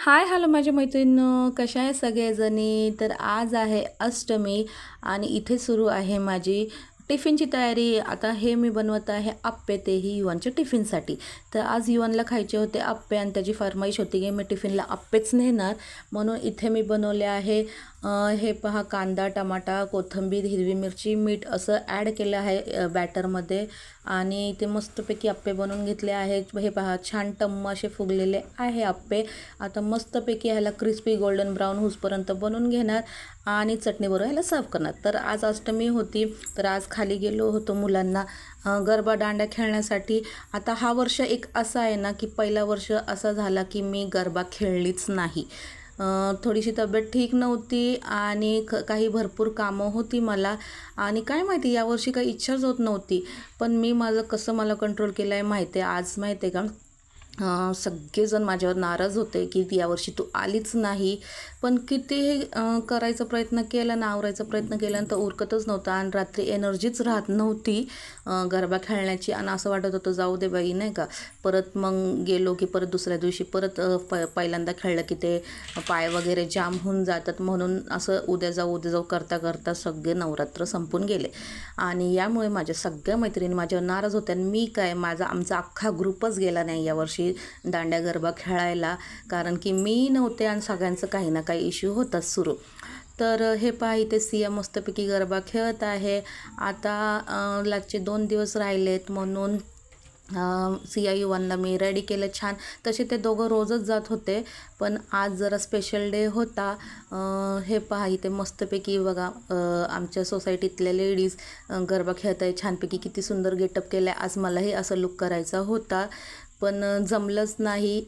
Hi hello माझ्या मैत्रिणीनं कशा आहे सगळेजणी? तर आज आहे अष्टमी आणि इथे सुरू आहे माझी टिफिनची तयारी आता हे मी बनवत आहे आप्पे तेही युवांच्या टिफिनसाठी. तर आज युवानला खायचे होते आप्पे आणि त्याची फरमाईश होती की मी टिफिनला आप्पेच नेणार. म्हणून इथे मी बनवले आहे हे पहा कांदा टमाटा कोथिंबीर हिरवी मिरची मीठ असं ॲड केलं आहे बॅटरमध्ये. आणि इथे मस्तपैकी आप्पे बनवून घेतले आहेत. हे पहा छान टम्म असे फुगलेले आहे आप्पे. आता मस्तपैकी ह्याला क्रिस्पी गोल्डन ब्राऊन हुसपर्यंत बनवून घेणार. आणि चटणीबरोबर ह्याला सर्व करणार. तर आज अष्टमी होती तर आज खाली गेलो होतो मुलांना. गरबा दांड्या खेळण्यासाठी. आता हा वर्ष एक असा आहे ना की पहिला वर्ष असा झाला की मी गरबा खेळलीच नाही. थोडीशी तब्येत ठीक नव्हती आणि क काही भरपूर कामं होती मला. आणि काय माहिती यावर्षी काही इच्छाच होत नव्हती. पण मी माझं कसं मला कंट्रोल केलं आहे माहिती आहे आज माहिती आहे का? सगळेजण माझ्यावर नाराज होते की यावर्षी तू आलीच नाही. पण कितीही करायचा प्रयत्न केला ना आवरायचा प्रयत्न केला तर उरकतच नव्हता आणि रात्री एनर्जीच राहत नव्हती गरबा खेळण्याची. आणि असं वाटत होतं जाऊ दे बाई नाही का. परत मग गेलो की परत दुसऱ्या दिवशी परत प पहिल्यांदा खेळलं की ते पाय वगैरे जाम होऊन जातात. म्हणून असं उद्या जाऊ उद्या जाऊ करता करता सगळे नवरात्र संपून गेले. आणि यामुळे माझ्या सगळ्या मैत्रिणी माझ्यावर नाराज होत्या. आणि मी काय माझा आमचा अख्खा ग्रुपच गेला नाही यावर्षी दांड्या गरबा खेळायला. कारण की मी नव्हते आणि सगळ्यांचं काही ना काही इश्यू होताच सुरू. तर हे पहा इथे सिया मस्तपैकी गरबा खेळत आहे. आता लागचे दोन दिवस राहिलेत म्हणून सिया युवांना मी रेडी केलं छान. तसे ते दोघं रोजच जात होते. पण आज जरा स्पेशल डे होता. हे पहा इथे मस्तपैकी बघा आमच्या सोसायटीतल्या लेडीज गरबा खेळत आहे छानपैकी किती सुंदर गेटअप केलं आहे आज मलाही असं लुक करायचा होता. पण जमलंच नाही.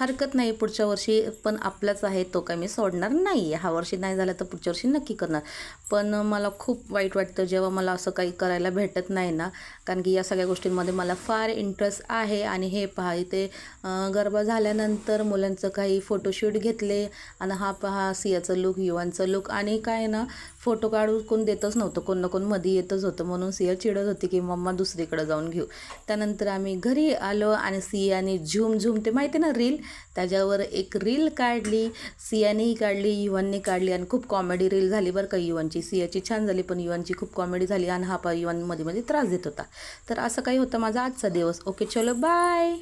हरकत नाही पुढच्या वर्षी पण आपलाच आहे तो काय मी सोडणार नाही आहे हा वर्षी नाही झाला तर पुढच्या वर्षी नक्की करणार. पण मला खूप वाईट वाटतं जेव्हा मला असं काही करायला भेटत नाही ना कारण की या सगळ्या गोष्टींमध्ये मला फार इंटरेस्ट आहे. आणि हे पहा इथे गरबा झाल्यानंतर मुलांचं काही फोटोशूट घेतले आणि हा पहा सियाचं लुक युवांचं लुक आणि काय ना फोटो काढून कोण देतच नव्हतं. कोण ना कोणमध्ये येतच होतं. म्हणून सिया चिडत होती की मम्मा दुसरीकडे जाऊन घेऊ. त्यानंतर आम्ही घरी आलो आणि सियाने झूम झूम ते माहिती ना रील त्याच्यावर एक रील काढली. सियानेही काढली युवांनी काढली आणि खूप कॉमेडी रील झाली बरं का युवांची. सियाची छान झाली पण युवांची खूप कॉमेडी झाली आणि हा पा युवांमध्ये मध्ये त्रास देत होता. तर असं काही होतं माझा आजचा दिवस. ओके चलो बाय